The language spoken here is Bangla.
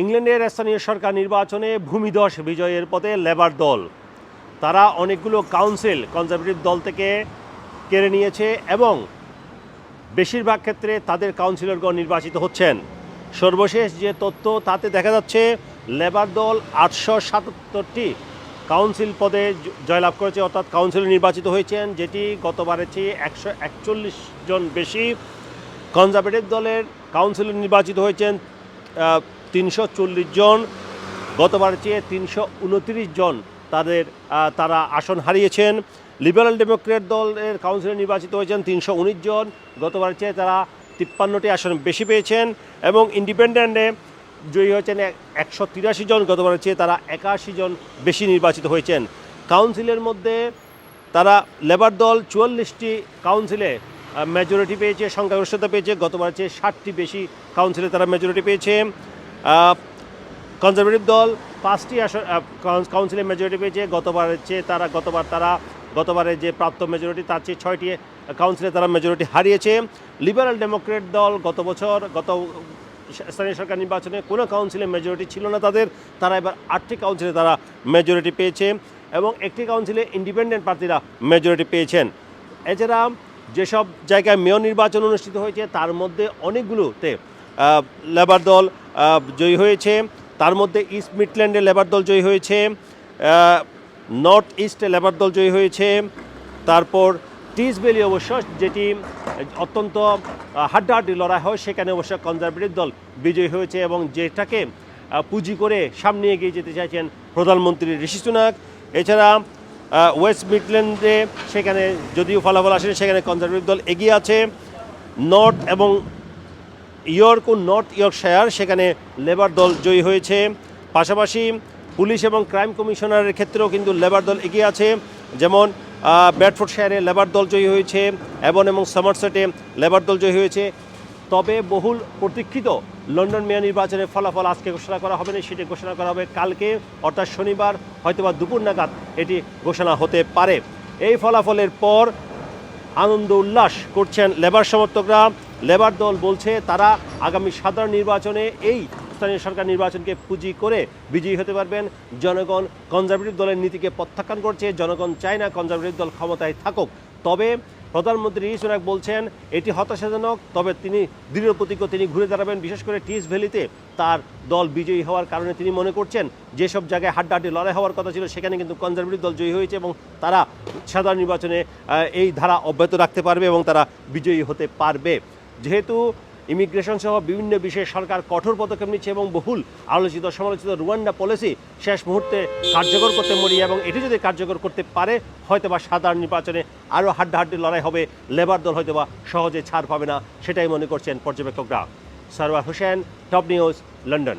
ইংল্যান্ডের স্থানীয় সরকার নির্বাচনে ভূমিধস বিজয়ের পথে লেবার দল। তারা অনেকগুলো কাউন্সিল, কনজারভেটিভ দল থেকে কেড়ে নিয়েছে এবং বেশিরভাগ ক্ষেত্রে তাদের কাউন্সিলরগণ নির্বাচিত হচ্ছেন। সর্বশেষ যে তথ্য তাতে দেখা যাচ্ছে, লেবার দল আটশো সাতাত্তরটি কাউন্সিল পদে জয়লাভ করেছে, অর্থাৎ কাউন্সিলর নির্বাচিত হয়েছেন, যেটি গতবারের চেয়ে একশো একচল্লিশ জন বেশি। কনজারভেটিভ দলের কাউন্সিলর নির্বাচিত হয়েছেন তিনশো চল্লিশ জন গতবারের চেয়ে তিনশো উনত্রিশ জন তাদের তারা আসন হারিয়েছেন। লিবারেল ডেমোক্রেট দলের কাউন্সিলে নির্বাচিত হয়েছেন তিনশো উনিশ জন গতবারের চেয়ে তারা তিপ্পান্নটি আসন বেশি পেয়েছেন এবং ইন্ডিপেন্ডেন্টে জয়ী হয়েছেন একশো তিরাশি জন গতবারের চেয়ে তারা একাশি জন বেশি নির্বাচিত হয়েছেন। কাউন্সিলের মধ্যে তারা লেবার দল চুয়াল্লিশটি কাউন্সিলে মেজরিটি পেয়েছে, সংখ্যাগরিষ্ঠতা পেয়েছে, গতবার চেয়ে ষাটটি বেশি কাউন্সিলে তারা মেজরিটি পেয়েছে। কনজারভেটিভ দল, পাঁচটি আসন কাউন্সিলে মেজরিটি পেয়েছে, গতবারের চেয়ে তারা, গতবার তারা গতবারে যে প্রাপ্ত মেজরিটি তার চেয়ে ছয়টি কাউন্সিলে তারা মেজরিটি হারিয়েছে। লিবারেল ডেমোক্রেট দল গত বছর, গত স্থানীয় সরকার নির্বাচনে কোনো কাউন্সিলে মেজরিটি ছিল না তাদের, তারা এবার আটটি কাউন্সিলে তারা মেজরিটি পেয়েছে এবং একটি কাউন্সিলে ইন্ডিপেন্ডেন্ট প্রার্থীরা মেজরিটি পেয়েছেন। এছাড়া যেসব জায়গায় মেয়র নির্বাচন অনুষ্ঠিত হয়েছে, তার মধ্যে অনেকগুলোতে লেবার দল জয়ী হয়েছে। তার মধ্যে ইস্ট মিডল্যান্ডে লেবার দল জয়ী হয়েছে। নর্থ ইস্টে লেবার দল জয়ী হয়েছে। তারপর টিস অবশ্য যেটি অত্যন্ত হাড্ডাহাড্ডি লড়াই হয়, সেখানে অবশ্য কনজারভেটিভ দল বিজয়ী হয়েছে এবং যেটাকে পুঁজি করে সামনে এগিয়ে যেতে চাইছেন প্রধানমন্ত্রী ঋষি সুনাক। এছাড়া ওয়েস্ট মিডল্যান্ডে সেখানে যদিও ফলাফল আসেনি, সেখানে কনজারভেটিভ দল এগিয়ে আছে। নর্থ এবং ইয়র্ক ও নর্থ ইয়র্কশায়ার, সেখানে লেবার দল জয়ী হয়েছে। পাশাপাশি পুলিশ এবং ক্রাইম কমিশনারের ক্ষেত্রেও কিন্তু লেবার দল এগিয়ে আছে। যেমন ব্যাডফোর্ডশায়ারে লেবার দল জয়ী হয়েছে এবং এবং সামারসেটে লেবার দল জয়ী হয়েছে। তবে বহুল প্রতীক্ষিত লন্ডন মেয়র নির্বাচনের ফলাফল আজকে ঘোষণা করা হবে না, সেটি ঘোষণা করা হবে কালকে, অর্থাৎ শনিবার, হয়তোবা দুপুর নাগাদ এটি ঘোষণা হতে পারে। এই ফলাফলের পর আনন্দ উল্লাস করছেন লেবার সমর্থকরা। লেবার দল বলছে তারা আগামী সাধারণ নির্বাচনে এই স্থানীয় সরকার নির্বাচনকে পুঁজি করে বিজয়ী হতে পারবেন। জনগণ কনজারভেটিভ দলের নীতিকে প্রত্যাখ্যান করছে। জনগণ চায় না কনজারভেটিভ দল ক্ষমতায় থাকুক। তবে প্রধানমন্ত্রী সুনাক বলছেন, এটি হতাশাজনক, তবে তিনি দৃঢ় প্রতিজ্ঞ তিনি ঘুরে দাঁড়াবেন। বিশেষ করে টিস ভ্যালিতে তার দল বিজয়ী হওয়ার কারণে তিনি মনে করছেন, যেসব জায়গায় হাড্ডাহাড্ডি লড়াই হওয়ার কথা ছিল, সেখানে কিন্তু কনজারভেটিভ দল জয়ী হয়েছে এবং তারা সাধারণ নির্বাচনে এই ধারা অব্যাহত রাখতে পারবে এবং তারা বিজয়ী হতে পারবে। যেহেতু ইমিগ্রেশন সহ বিভিন্ন বিষয়ে সরকার কঠোর পদক্ষেপ নিচ্ছে এবং বহুল আলোচিত সমালোচিত রুয়ান্ডা পলিসি শেষ মুহূর্তে কার্যকর করতে মরি এবং এটি যদি কার্যকর করতে পারে, হয়তোবা সাধারণ নির্বাচনে আরও হাড্ডাহাড্ডি লড়াই হবে, লেবার দল হয়তোবা সহজে ছাড় পাবে না, সেটাই মনে করছেন পর্যবেক্ষকরা। Sarwar Hossain, top news, London.